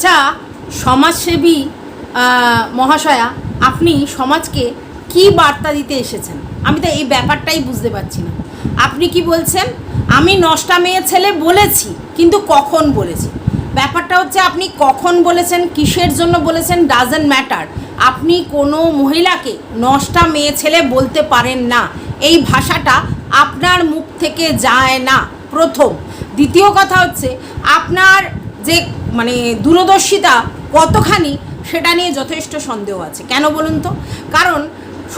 আচ্ছা সমাজসেবী মহাশয়া, আপনি সমাজকে কি বার্তা দিতে এসেছেন? আমি তো এই ব্যাপারটাই বুঝতে পারছি না। আপনি কি বলছেন? আমি নষ্টা মেয়ে ছেলে বলেছি, কিন্তু কখন বলেছি? ব্যাপারটা হচ্ছে আপনি কখন বলেছেন, কিসের জন্য বলেছেন ডাজেন্ট ম্যাটার আপনি কোনো মহিলাকে নষ্টা মেয়ে ছেলে বলতে পারেন না। এই ভাষাটা আপনার মুখ থেকে যায় না, প্রথম। দ্বিতীয় কথা হচ্ছে, আপনার যে মানে দূরদর্শিতা কতখানি সেটা নিয়ে যথেষ্ট সন্দেহ আছে। কেন বলুন তো? কারণ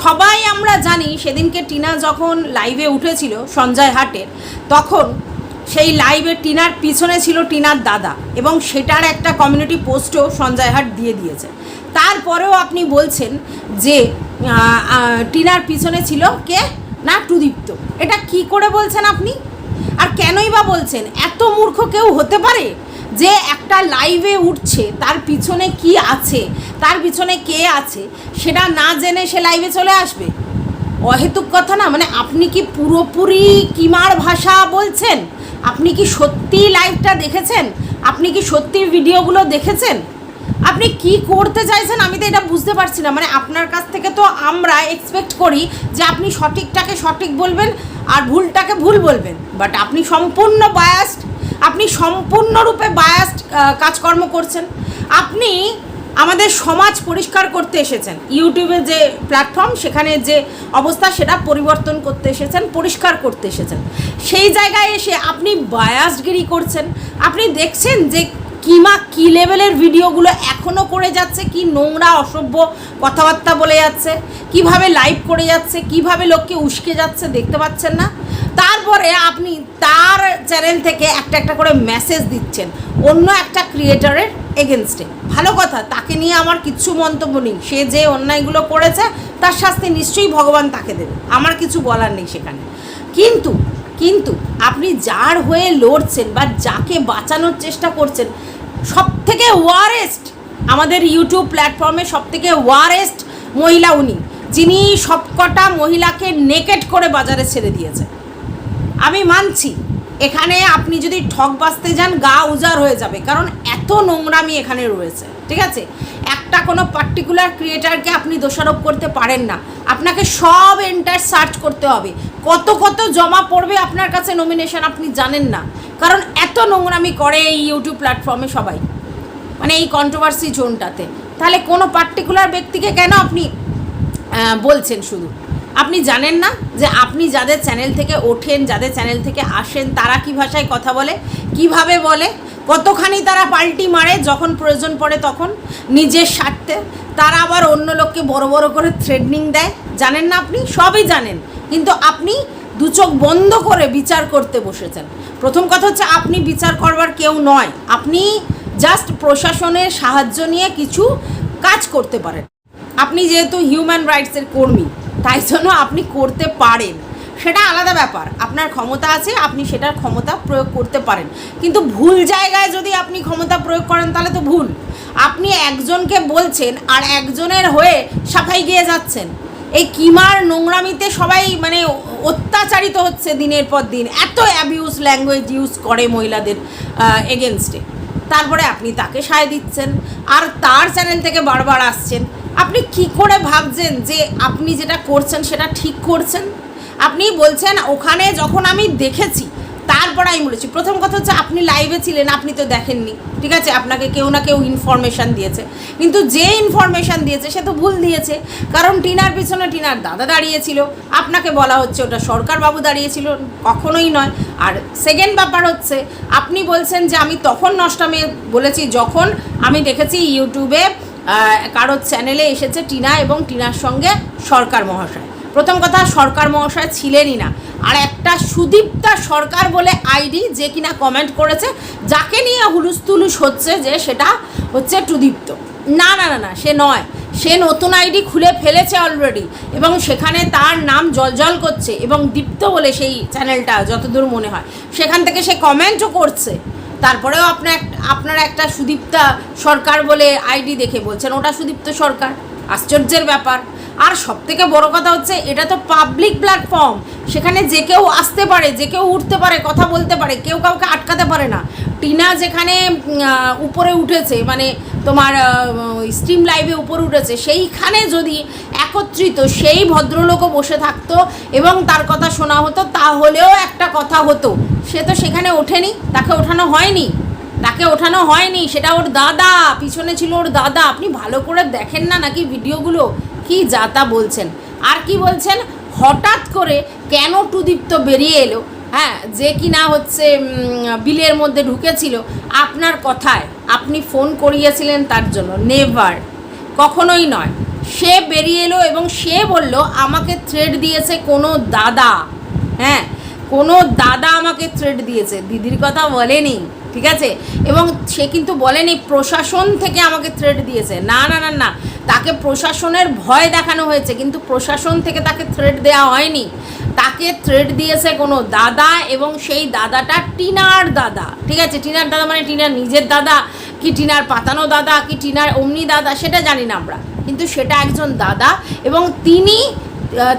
সবাই আমরা জানি সেদিনকে টিনা যখন লাইভে উঠেছিল সঞ্জয় হাটের, তখন সেই লাইভে টিনার পিছনে ছিল টিনার দাদা এবং সেটার একটা কমিউনিটি পোস্টও সঞ্জয় হাট দিয়ে দিয়েছে। তারপরেও আপনি বলছেন যে টিনার পিছনে ছিল কে? না টুদীপ্ত এটা কি করে বলছেন আপনি? আর কেনই বা বলছেন? এত মূর্খ কেউ হতে পারে? যে একটা লাইভে উঠছে, তার পিছনে কি আছে, তার পিছনে কে আছে, সেটা না জেনে সে লাইভে চলে আসবে? অহেতুক কথা না মানে আপনি কি পুরোপুরি কিমার ভাষা বলছেন? আপনি কি সত্যি লাইভটা দেখেছেন? আপনি কি সত্যি ভিডিওগুলো দেখেছেন? আপনি কি করতে চাইছেন? আমি তো এটা বুঝতে পারছি না। মানে আপনার কাছ থেকে তো আমরা এক্সপেক্ট করি যে আপনি সঠিকটাকে সঠিক বলবেন আর ভুলটাকে ভুল বলবেন। বাট আপনি সম্পূর্ণ বায়াসড আপনি সম্পূর্ণরূপে বায়াসড কাজকর্ম করছেন। আপনি আমাদের সমাজ পরিষ্কার করতে এসেছেন। ইউটিউবে যে প্ল্যাটফর্ম সেখানে যে অবস্থা, সেটা পরিবর্তন করতে এসেছেন, পরিষ্কার করতে এসেছেন। সেই জায়গায় এসে আপনি বায়াসগিরি করছেন। আপনি দেখছেন যে কিমা, কি লেভেলের ভিডিওগুলো এখনও করে যাচ্ছে, কি নোংরা, অসভ্য কথাবার্তা বলে যাচ্ছে, কীভাবে লাইভ করে যাচ্ছে, কীভাবে লোককে উস্কে যাচ্ছে দেখতে পাচ্ছেন না? তারপরে আপনি তার চ্যানেল থেকে একটা একটা করে মেসেজ দিচ্ছেন অন্য একটা ক্রিয়েটারের এগেনস্টে ভালো কথা, তাকে নিয়ে আমার কিচ্ছু মন্তব্য নেই। সে যে অন্যায়গুলো করেছে, তার শাস্তি নিশ্চয়ই ভগবান তাকে দেবে। আমার কিছু বলার নেই সেখানে। কিন্তু কিন্তু আপনি যার হয়ে লড়ছেন বা যাকে বাঁচানোর চেষ্টা করছেন সব থেকে ওয়ারেস্ট আমাদের ইউটিউব প্ল্যাটফর্মে সব থেকে ওয়ারেস্ট মহিলা উনি, যিনি সবকটা মহিলাকে নেকেট করে বাজারে ছেড়ে দিয়েছে। আমি মানছি, এখানে আপনি যদি ঠক বাঁচতে যান গা উজাড় হয়ে যাবে, কারণ এত নোংরামি এখানে রয়েছে। ঠিক আছে? একটা কোনো পার্টিকুলার ক্রিয়েটারকে আপনি দোষারোপ করতে পারেন না। আপনাকে সব এন্টার সার্চ করতে হবে। কত কত জমা পড়বে আপনার কাছে নমিনেশন আপনি জানেন না। কারণ এত নোংরামি করে এই ইউটিউব প্ল্যাটফর্মে সবাই। মানে এই কন্ট্রোভার্সি জোনটাতে তাহলে কোনো পার্টিকুলার ব্যক্তিকে কেন আপনি বলছেন শুধু? আপনি জানেন না যে আপনি যাদের চ্যানেল থেকে ওঠেন, যাদের চ্যানেল থেকে আসেন, তারা কি ভাষায় কথা বলে, কীভাবে বলে, কতখানি তারা পাল্টি মারে, যখন প্রয়োজন পড়ে তখন নিজের স্বার্থে। তারা আবার অন্য লোককে বড় বড় করে থ্রেডনিং দেয়। জানেন না আপনি? সবই জানেন। কিন্তু আপনি দু চোখ বন্ধ করে বিচার করতে বসেছেন। প্রথম কথা হচ্ছে আপনি বিচার করবার কেউ নয়। আপনি জাস্ট প্রশাসনের সাহায্য নিয়ে কিছু কাজ করতে পারেন। আপনি যেহেতু হিউম্যান রাইটসের কর্মী তাই জন্য আপনি করতে পারেন। সেটা আলাদা ব্যাপার। আপনার ক্ষমতা আছে, আপনি সেটার ক্ষমতা প্রয়োগ করতে পারেন। কিন্তু ভুল জায়গায় যদি আপনি ক্ষমতা প্রয়োগ করেন, তাহলে তো ভুল। আপনি একজনকে বলছেন আর একজনের হয়ে সাফাই গিয়ে যাচ্ছেন। এই কিমার নোংরামিতে সবাই মানে অত্যাচারিত হচ্ছে দিনের পর দিন। এত অ্যাবিউজ ল্যাঙ্গুয়েজ ইউজ করে মহিলাদের এগেনস্টে তারপরে আপনি তাকে সায় দিচ্ছেন। আর তার চ্যানেল থেকে বারবার আসছেন। আপনি কি করে ভাবছেন যে আপনি যেটা করছেন সেটা ঠিক করছেন? আপনি বলছেন, ওখানে যখন আমি দেখেছি, তারপর আমি বলেছি। প্রথম কথা হচ্ছে, আপনি লাইভে ছিলেন, আপনি তো দেখেননি। ঠিক আছে? আপনাকে কেউ না কেউ ইনফরমেশান দিয়েছে। কিন্তু যে ইনফরমেশান দিয়েছে, সে তো ভুল দিয়েছে। কারণ টিনার পিছনে টিনার দাদা দাঁড়িয়েছিল। আপনাকে বলা হচ্ছে, ওটা সরকারবাবু দাঁড়িয়েছিল, কখনোই নয়। আর সেকেন্ড ব্যাপার হচ্ছে, আপনি বলছেন যে, আমি তখন নষ্টামে বলেছি, যখন আমি দেখেছি ইউটিউবে কারোর চ্যানেলে এসেছে টিনা এবং টিনার সঙ্গে সরকার মহাশয়। প্রথম কথা, সরকার মহাশয় ছিলেনই না। আর একটা সুদীপ্তা সরকার বলে আইডি যে কিনা কমেন্ট করেছে, যাকে নিয়ে হুলুস তুলুস হচ্ছে যে সেটা হচ্ছে টুদীপ্ত। না না না না, সে নয়। সে নতুন আইডি খুলে ফেলেছে অলরেডি এবং সেখানে তার নাম জলজল করছে এবং দীপ্ত বলে সেই চ্যানেলটা যতদূর মনে হয়। সেখান থেকে সে কমেন্টও করছে। তারপরেও আপনার আপনারা একটা সুদীপ্তা সরকার বলে আইডি দেখে বলছেন, ওটা সুদীপ্ত সরকার। আশ্চর্যের ব্যাপার। আর সব থেকে বড় কথা হচ্ছে, এটা তো পাবলিক প্ল্যাটফর্ম সেখানে যে কেউ আসতে পারে, যে কেউ উঠতে পারে, কথা বলতে পারে, কেউ কাউকে আটকাতে পারে না। টিনা যেখানে উপরে উঠেছে মানে তোমার স্ট্রিম লাইভে উপরে উঠেছে, সেইখানে যদি একত্রিত সেই ভদ্রলোকও বসে থাকতো এবং তার কথা শোনা হতো, তাহলেও একটা কথা হতো। সে তো সেখানে ওঠেনি, তাকে ওঠানো হয়নি। তাকে ওঠানো হয়নি, সেটা ওর দাদা, পিছনে ছিল ওর দাদা। আপনি ভালো করে দেখেন না নাকি ভিডিওগুলো? কি যাতা বলছেন। আর কি বলছেন? হঠাৎ করে কেন টুদীপ্ত বেরিয়ে এলো? হ্যাঁ যে কি না হচ্ছে বিলের মধ্যে ঢুকেছিল, আপনার কথায়। আপনি ফোন করিয়েছিলেন তার জন্য। নেভার কখনোই নয়। সে বেরিয়ে এলো এবং সে বলল, আমাকে থ্রেড দিয়েছে কোনো দাদা। হ্যাঁ কোনো দাদা আমাকে থ্রেড দিয়েছে। দিদির কথা বলেনি, ঠিক আছে? এবং সে কিন্তু বলেনি, প্রশাসন থেকে আমাকে থ্রেড দিয়েছে। না না না না। তাকে প্রশাসনের ভয় দেখানো হয়েছে, কিন্তু প্রশাসন থেকে তাকে থ্রেড দেওয়া হয়নি। তাকে থ্রেড দিয়েছে কোনো দাদা এবং সেই দাদাটা টিনার দাদা। ঠিক আছে? টিনার দাদা মানে টিনার নিজের দাদা কি টিনার পাতানো দাদা কি টিনার অমনি দাদা সেটা জানি না আমরা। কিন্তু সেটা একজন দাদা এবং তিনি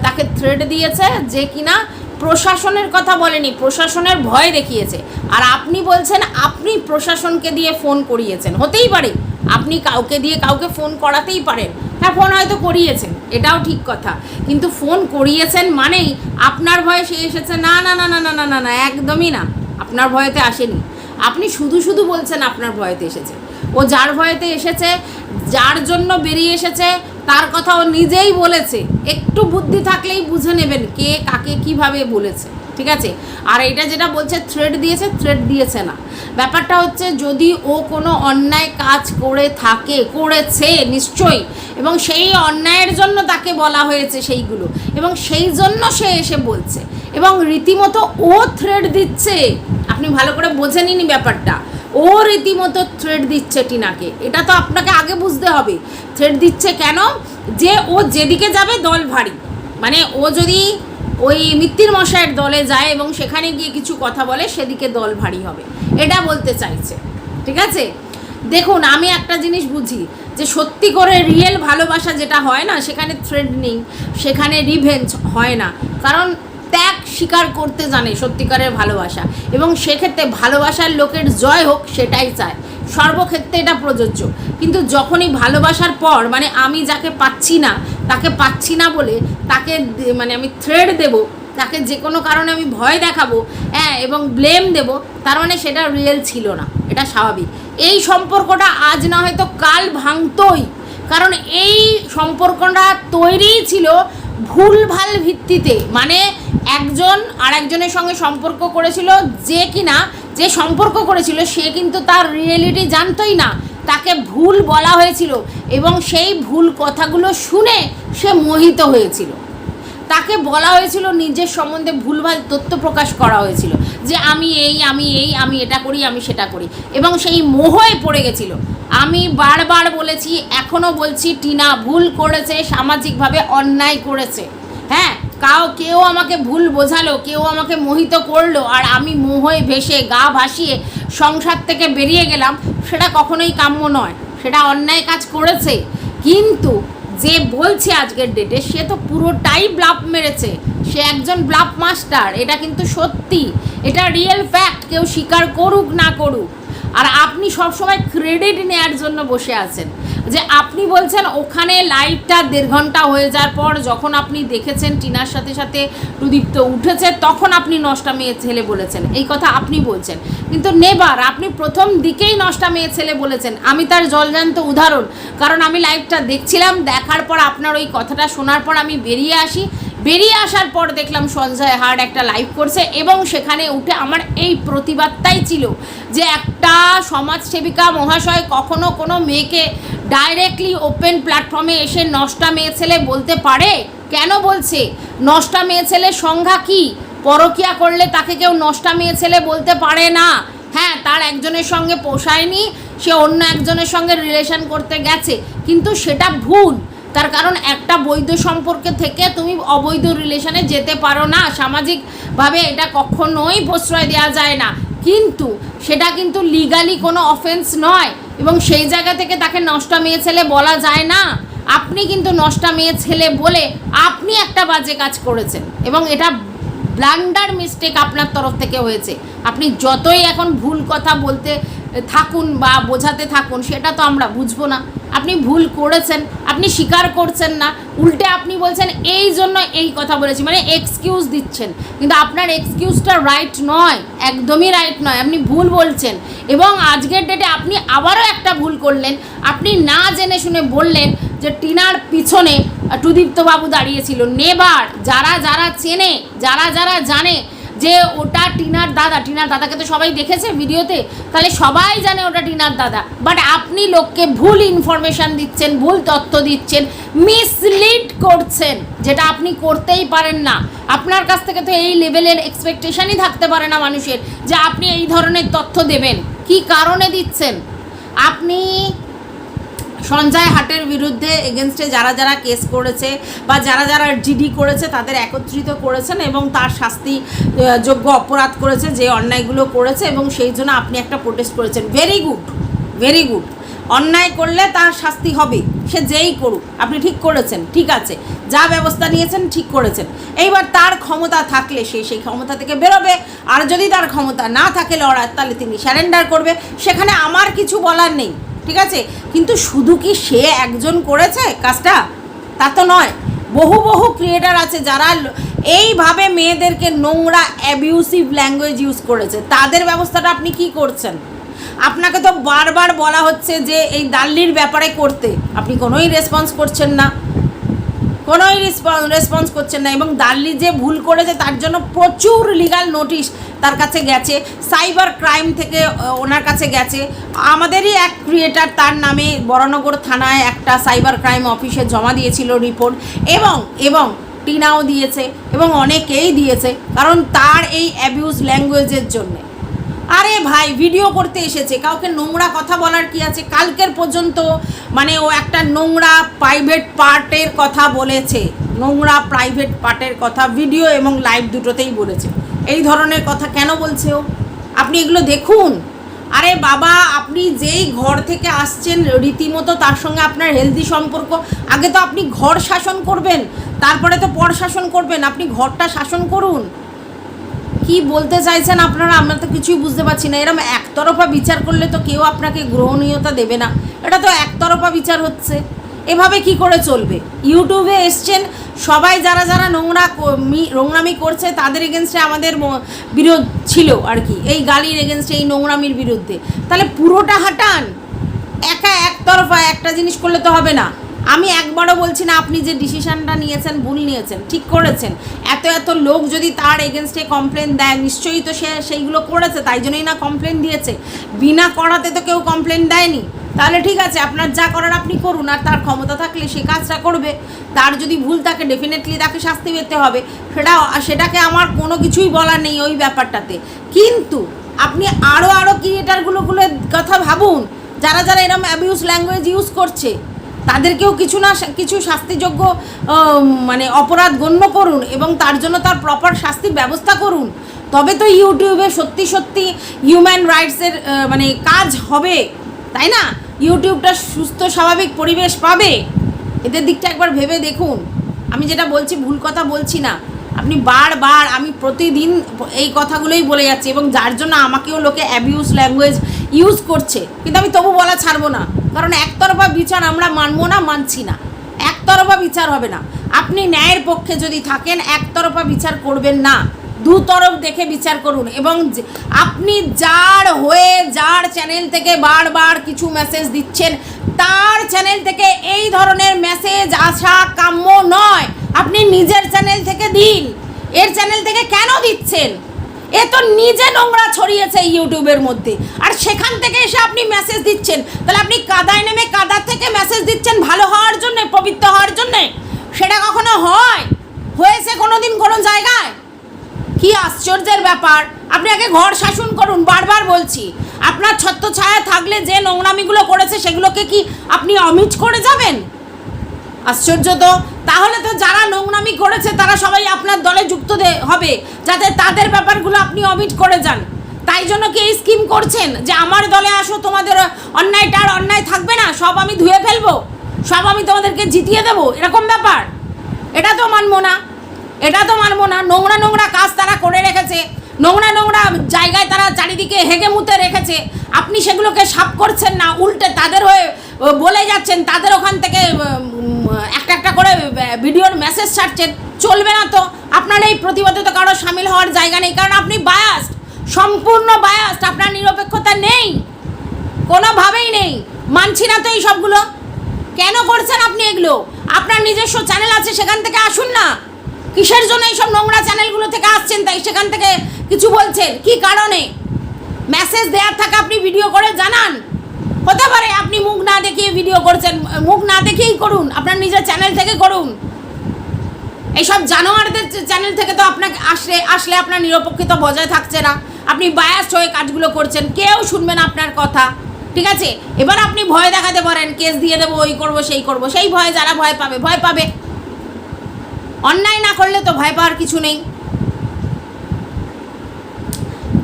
তাকে থ্রেড দিয়েছে যে কিনা প্রশাসনের কথা বলেনি, প্রশাসনের ভয় দেখিয়েছে। আর আপনি বলছেন, আপনি প্রশাসনকে দিয়ে ফোন করিয়েছেন। হতেই পারে। আপনি কাউকে দিয়ে কাউকে ফোন করাতেই পারেন। হ্যাঁ ফোন হয়তো করিয়েছেন, এটাও ঠিক কথা। কিন্তু ফোন করিয়েছেন মানেই আপনার ভয়ে সে এসেছে। না না না না না না না না, একদমই না। আপনার ভয়েতে আসেনি। আপনি শুধু শুধু বলছেন আপনার ভয়েতে এসেছে। ও যার ভয়েতে এসেছে, যার জন্য বেরিয়ে এসেছে, তার কথা ও নিজেই বলেছে। একটু বুদ্ধি থাকলেই বুঝে নেবেন কে কাকে কীভাবে বলেছে। ঠিক আছে? আর এটা যেটা বলছে থ্রেড দিয়েছে থ্রেড দিয়েছে না। ব্যাপারটা হচ্ছে, যদি ও কোনো অন্যায় কাজ করে থাকে, করেছে, নিশ্চয়ই, এবং সেই অন্যায়ের জন্য তাকে বলা হয়েছে সেইগুলো, এবং সেই জন্য সে এসে বলছে, এবং রীতিমতো ও থ্রেড দিচ্ছে। আপনি ভালো করে বোঝে নিনি ব্যাপারটা। ও রীতিমতো থ্রেড দিচ্ছে টিনাকে। এটা তো আপনাকে আগে বুঝতে হবে। থ্রেড দিচ্ছে কেন? যে ও যেদিকে যাবে, দল ভারী। মানে ও যদি ওই মিত্তির মশাইয়ের দলে যায় এবং সেখানে গিয়ে কিছু কথা বলে, সেদিকে দল ভারী হবে। এটা বলতে চাইছে। ঠিক আছে? দেখুন, আমি একটা জিনিস বুঝি, যে সত্যি করে রিয়েল ভালোবাসা যেটা হয় না, সেখানে থ্রেডনিং সেখানে রিভেঞ্জ হয় না। কারণ ত্যাগ স্বীকার করতে জানে সত্যিকারের ভালোবাসা। এবং সেক্ষেত্রে ভালোবাসার লোকের জয় হোক, সেটাই চায়। সর্বক্ষেত্রে এটা প্রযোজ্য। কিন্তু যখনই ভালোবাসার পর মানে আমি যাকে পাচ্ছি না তাকে পাচ্ছি না বলে তাকে মানে আমি থ্রেড দেব, তাকে যে কোনো কারণে আমি ভয় দেখাবো হ্যাঁ এবং ব্লেম দেব, তার মানে সেটা রিয়েল ছিল না, এটা স্বাভাবিক। এই সম্পর্কটা আজ না হয়তো কাল ভাঙতই, কারণ এই সম্পর্কটা তৈরিই ছিল ভুলভাল ভিত্তিতে। মানে একজন আর একজনের সঙ্গে সম্পর্ক করেছিল যে কিনা, যে সম্পর্ক করেছিল সে কিন্তু তার রিয়েলিটি জানতোই না। তাকে ভুল বলা হয়েছিল এবং সেই ভুল কথাগুলো শুনে সে মোহিত হয়েছিল। তাকে বলা হয়েছিল, নিজের সম্বন্ধে ভুলভাল তথ্য প্রকাশ করা হয়েছিল যে আমি এই আমি এই, আমি এটা করি, আমি সেটা করি এবং সেই মোহয়ে পড়ে গেছিল। আমি বারবার বলেছি এখনও বলছি, টিনা ভুল করেছে, সামাজিকভাবে অন্যায় করেছে। হ্যাঁ কাউ কেউ আমাকে ভুল বোঝালো, কেউ আমাকে মোহিত করল, আর আমি মোহয়ে ভেসে গা ভাসিয়ে সংসার থেকে বেরিয়ে গেলাম, সেটা কখনোই কাম্য নয়, সেটা অন্যায় কাজ করেছে। কিন্তু যে বলছে আজকের ডেটে সে তো পুরোটাই ব্লাফ মেরেছে। সে একজন ব্লাফ মাস্টার এটা কিন্তু সত্যি, এটা রিয়েল ফ্যাক্ট কেউ স্বীকার করুক না করুক। আর আপনি সবসময় ক্রেডিট নেয়ার জন্য বসে আছেন। যে আপনি বলছেন ওখানে লাইভটা দেড় ঘণ্টা হয়ে যাওয়ার পর যখন আপনি দেখেছেন টিনার সাথে সাথে প্রদীপ্ত উঠেছে, তখন আপনি নষ্টা মেয়ে ছেলে বলেছেন। এই কথা আপনি বলছেন। কিন্তু নেবার, আপনি প্রথম দিকেই নষ্টা মেয়ে ছেলে বলেছেন। আমি তার জলজান্ত উদাহরণ, কারণ আমি লাইভটা দেখছিলাম, দেখার পর আপনার ওই কথাটা শোনার পর আমি বেরিয়ে আসি। বেরিয়ে আসার পর দেখলাম সঞ্জয় হার্ড একটা লাইভ করছে এবং সেখানে উঠে আমার এই প্রতিবাদটাই ছিল যে একটা সমাজসেবিকা মহাশয় কখনো কোনো মেয়েকে ডাইরেক্টলি ওপেন প্ল্যাটফর্মে এসে নষ্টা মেয়ে ছেলে বলতে পারে? কেন বলছে? নষ্টা মেয়ে ছেলের সংজ্ঞা কি? পরকিয়া করলে তাকে কেউ নষ্টা মেয়ে ছেলে বলতে পারে না। হ্যাঁ তার একজনের সঙ্গে পোষায়নি, সে অন্য একজনের সঙ্গে রিলেশন করতে গেছে, কিন্তু সেটা ভুল। তার কারণ একটা বৈধ সম্পর্কে থেকে তুমি অবৈধ রিলেশনে যেতে পারো না। সামাজিকভাবে এটা কখনোই প্রশ্রয় দেওয়া যায় না। কিন্তু সেটা কিন্তু লিগালি কোনো অফেন্স নয়। এবং সেই জায়গা থেকে তাকে নষ্ট মেয়ে ছেলে বলা যায় না। আপনি কিন্তু নষ্ট মেয়ে ছেলে বলে আপনি একটা বাজে কাজ করেছেন এবং এটা ব্লান্ডার মিস্টেক আপনার তরফ থেকে হয়েছে। আপনি যতই এখন ভুল কথা বলতে থাকুন বা বোঝাতে থাকুন, সেটা তো আমরা বুঝব না। আপনি ভুল করেছেন, আপনি স্বীকার করছেন না, উল্টে আপনি বলছেন, এই জন্য এই কথা বলেছি। মানে এক্সকিউজ দিচ্ছেন। কিন্তু আপনার এক্সকিউজটা রাইট নয়, একদমই রাইট নয়। আপনি ভুল বলছেন। এবং আজকের ডেটে আপনি আবারও একটা ভুল করলেন। আপনি না জেনে শুনে বললেন যে টিনার পিছনে টুদীপ্তবাবু দাঁড়িয়েছিল। নেবার, যারা যারা চেনে, যারা যারা জানে যে ওটা টিনার দাদা, টিনার দাদাকে তো সবাই দেখেছে ভিডিওতে, তাহলে সবাই জানে ওটা টিনার দাদা। বাট আপনি লোককে ভুল ইনফরমেশান দিচ্ছেন, ভুল তথ্য দিচ্ছেন মিসলিড করছেন, যেটা আপনি করতেই পারেন না। আপনার কাছ থেকে তো এই লেভেলের এক্সপেকটেশনই থাকতে পারে না মানুষের, যে আপনি এই ধরনের তথ্য দেবেন। কি কারণে দিচ্ছেন? আপনি সঞ্জয় হাটের বিরুদ্ধে এগেনস্টে যারা যারা কেস করেছে বা যারা যারা জিডি করেছে তাদের একত্রিত করেছেন এবং তার শাস্তি যোগ্য অপরাধ করেছে, যে অন্যায়গুলো করেছে এবং সেই জন্য আপনি একটা প্রোটেস্ট করেছেন। ভেরি গুড ভেরি গুড অন্যায় করলে তার শাস্তি হবে, সে যেই করুক। আপনি ঠিক করেছেন, ঠিক আছে। যা ব্যবস্থা নিয়েছেন, ঠিক করেছেন। এইবার তার ক্ষমতা থাকলে সে সেই ক্ষমতা থেকে বেরোবে। আর যদি তার ক্ষমতা না থাকে লড়ার, তাহলে তিনি স্যারেন্ডার করবে। সেখানে আমার কিছু বলার নেই। ঠিক আছে? কিন্তু শুধু কি সে একজন করেছে কাজটা? তা তো নয়। বহু বহু ক্রিয়েটার আছে যারা এইভাবে মেয়েদেরকে নোংরা অ্যাবিউসিভ ল্যাঙ্গুয়েজ ইউজ করেছে। তাদের ব্যবস্থাটা আপনি কি করছেন? আপনাকে তো বারবার বলা হচ্ছে যে এই দাল্লির ব্যাপারে করতে। আপনি কোনোই রেসপন্স করছেন না। কোনোই রেসপন্স করছেন না এবং দাল্লি যে ভুল করেছে তার জন্য প্রচুর লিগাল নোটিশ তার কাছে গেছে সাইবার ক্রাইম থেকে ওনার কাছে গেছে। আমাদেরই এক ক্রিয়েটার তার নামে বরানগর থানায় একটা সাইবার ক্রাইম অফিসে জমা দিয়েছিল রিপোর্ট এবং এবং টিনাও দিয়েছে এবং অনেকেই দিয়েছে, কারণ তার এই অ্যাবিউজ ল্যাঙ্গুয়েজের জন্যে। আরে ভাই ভিডিও করতে এসেছে। কাউকে নোংরা কথা বলার কি আছে? কালকের পর্যন্ত মানে ও একটা নোংরা প্রাইভেট পার্টের কথা বলেছে। নোংরা প্রাইভেট পার্টের কথা ভিডিও এবং লাইভ দুটোতেই বলেছে। এই ধরনের কথা কেন বলছে ও? আপনি এগুলো দেখুন। আরে বাবা, আপনি যেই ঘর থেকে আসছেন, রীতিমতো তার সঙ্গে আপনার হেলদি সম্পর্ক। আগে তো আপনি ঘর শাসন করবেন, তারপরে তো পর শাসন করবেন। আপনি ঘরটা শাসন করুন। কি বলতে চাইছেন আপনারা? আমরা তো কিছুই বুঝতে পারছি না। এরকম একতরফা বিচার করলে তো কেউ আপনাকে গ্রহণীয়তা দেবে না। এটা তো একতরফা বিচার হচ্ছে। এভাবে কি করে চলবে? ইউটিউবে এসছেন সবাই যারা যারা নোংরা নোংরামি করছে, তাদের এগেনস্টে আমাদের বিরোধ ছিল আর কি। এই গালির এগেনস্টে এই নোংরামির বিরুদ্ধে। তাহলে পুরোটা হাঁটান। একা একতরফা একটা জিনিস করলে তো হবে না। আমি একবারও বলছি না, আপনি যে ডিসিশনটা নিয়েছেন, ভুল নিয়েছেন, ঠিক করেছেন। এত এত লোক যদি তার এগেনস্টে কমপ্লেন দেয়, নিশ্চয়ই তো সে সেইগুলো করেছে, তাই জন্যই না কমপ্লেন দিয়েছে। বিনা করাতে তো কেউ কমপ্লেন দেয়নি। তাহলে ঠিক আছে, আপনার যা করার আপনি করুন, আর তার ক্ষমতা থাকলে সে কাজটা করবে। তার যদি ভুল থাকে ডেফিনেটলি তাকে শাস্তি পেতে হবে। সেটা, সেটাকে আমার কোনো কিছুই বলার নেই ওই ব্যাপারটাতে। কিন্তু আপনি আরও আরও ক্রিয়েটারগুলোগুলোর কথা ভাবুন। যারা যারা এরকম অ্যাবিউজ ল্যাঙ্গুয়েজ ইউজ করছে তাদেরকেও কিছু না কিছু শাস্তিযোগ্য মানে অপরাধ গণ্য করুন এবং তার জন্য তার প্রপার শাস্তির ব্যবস্থা করুন। তবে তো ইউটিউবে সত্যি সত্যি হিউম্যান রাইটসের মানে কাজ হবে, তাই না? ইউটিউবটা সুস্থ, স্বাভাবিক পরিবেশ পাবে। এদের দিকটা একবার ভেবে দেখুন। আমি যেটা বলছি, ভুল কথা বলছি না। আপনি বারবার, আমি প্রতিদিন এই কথাগুলোই বলে যাচ্ছি এবং যার জন্য আমাকেও লোকে অ্যাবিউজ ল্যাঙ্গুয়েজ ইউজ করছে। কিন্তু আমি তবু বলা ছাড়বো না। কারণ একতরফা বিচার আমরা মানবো না, মানছি না। একতরফা বিচার হবে না। আপনি ন্যায়ের পক্ষে যদি থাকেন, একতরফা বিচার করবেন না। দু তরফ দেখে বিচার করুন এবং আপনি যার হয়ে যার চ্যানেল থেকে বারবার কিছু মেসেজ দিচ্ছেন, তার চ্যানেল থেকে এই ধরনের মেসেজ আসা কাম্য নয়। আপনি নিজের চ্যানেল থেকে দিন। এর চ্যানেল থেকে কেন দিচ্ছেন? এ তো নিজে নোংরা ছড়িয়েছে ইউটিউবের মধ্যে। আর সেখান থেকে এসে আপনি মেসেজ দিচ্ছেন। তাহলে আপনি কাদায় নেমে কাদা থেকে মেসেজ দিচ্ছেন ভালো হওয়ার জন্য, পবিত্র হওয়ার জন্যে? সেটা কখনো হয়? হয়েছে কোনো দিন কোনো জায়গায়? কি আশ্চর্যের ব্যাপার। আপনি আগে ঘর শাসন করুন, বারবার বলছি। আপনার ছত্র ছায়া থাকলে যে নোংরামিগুলো করেছে, সেগুলোকে কি আপনি অমিট করে যাবেন? আশ্চর্য তো। তাহলে তো যারা নোংরামি করেছে তারা সবাই আপনার দলে যুক্ত হবে, যাতে তাদের ব্যাপারগুলো আপনি অমিট করে যান। তাই জন্য কি এই স্কিম করছেন? যে আমার দলে আসো, তোমাদের অন্যায়টা আর অন্যায় থাকবে না, সব আমি ধুয়ে ফেলব, সব আমি তোমাদেরকে জিতিয়ে দেবো, এরকম ব্যাপার। এটা তো মানবো না, এটা তো মানবো না। নোংরা নোংরা কাজ তারা করে রেখেছে, নোংরা নোংরা জায়গায় তারা চারিদিকে হেগে মুতে রেখেছে। আপনি সেগুলোকে সাফ করছেন না, উল্টে তাদের হয়ে, বলে যাচ্ছেন, তাদের ওখান থেকে একটা একটা করে ভিডিওর মেসেজ ছাড়ছেন। চলবে না তো। আপনার এই প্রতিবাদে তো কারও সামিল হওয়ার জায়গা নেই। কারণ আপনি বায়াস্ট সম্পূর্ণ বায়াস্ট আপনার নিরপেক্ষতা নেই। কোনোভাবেই নেই। মানছি না তো এই সবগুলো। কেন করছেন আপনি এগুলো? আপনার নিজস্ব চ্যানেল আছে, সেখান থেকে আসুন না। কিসের জন্য এইসব নোংরা চ্যানেলগুলো থেকে আসছেন তাই সেখান থেকে কিছু বলছেন? কি কারণে? মেসেজ দেওয়ার থাকে আপনি ভিডিও করে জানান। হতে পারে আপনি মুখ না দেখিয়ে ভিডিও করছেন। মুখ না দেখেই করুন। আপনার নিজের চ্যানেল থেকে করুন। এইসব জানোয়ারদের চ্যানেল থেকে তো আপনাকে আসলে আসলে আপনার নিরপেক্ষতা বজায় থাকছে না। আপনি বায়াস্ট হয়ে কাজগুলো করছেন, কেউ শুনবে না আপনার কথা। ঠিক আছে? এবার আপনি ভয় দেখাতে পারেন, কেস দিয়ে দেবো, ওই করব, সেই করব। সেই ভয়ে যারা ভয় পাবে ভয় পাবে। অন্যায় না করলে তো ভয় পাওয়ার কিছু নেই।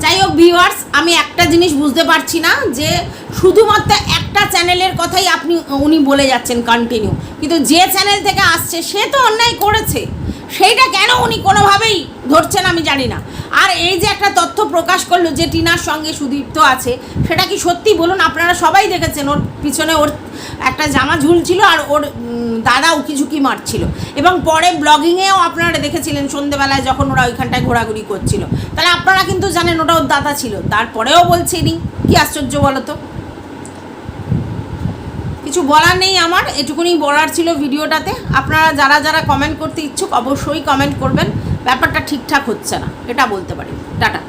যাই হোক ভিউয়ার্স আমি একটা জিনিস বুঝতে পারছি না যে শুধুমাত্র একটা চ্যানেলের কথাই আপনি, উনি বলে যাচ্ছেন কন্টিনিউ কিন্তু যে চ্যানেল থেকে আসছে, সে তো অন্যায় করেছে। সেইটা কেন উনি কোনোভাবেই ধরছেন আমি জানি না। আর এই যে একটা তথ্য প্রকাশ করল যে টিনার সঙ্গে সুদীপ্ত আছে, সেটা কি সত্যি বলুন? আপনারা সবাই দেখেছেন, ওর পিছনে ওর একটা জামা ঝুলছিল আর ওর দাদা উকিঝুঁকি মারছিল। এবং পরে ব্লগিংয়েও আপনারা দেখেছিলেন সন্ধেবেলায় যখন ওরা ওইখানটায় ঘোরাঘুরি করছিল। তাহলে আপনারা কিন্তু জানেন ওটা ওর দাদা ছিল। তারপরেও বলছেনি কি আশ্চর্য বলো তো কিছু বলার নেই আমার, এটুকুনি বলার ছিল ভিডিওটাতে। আপনারা যারা যারা কমেন্ট করতে ইচ্ছুক অবশ্যই কমেন্ট করবেন। ব্যাপারটা ঠিকঠাক হচ্ছে না, এটা বলতে পারি। টাটা।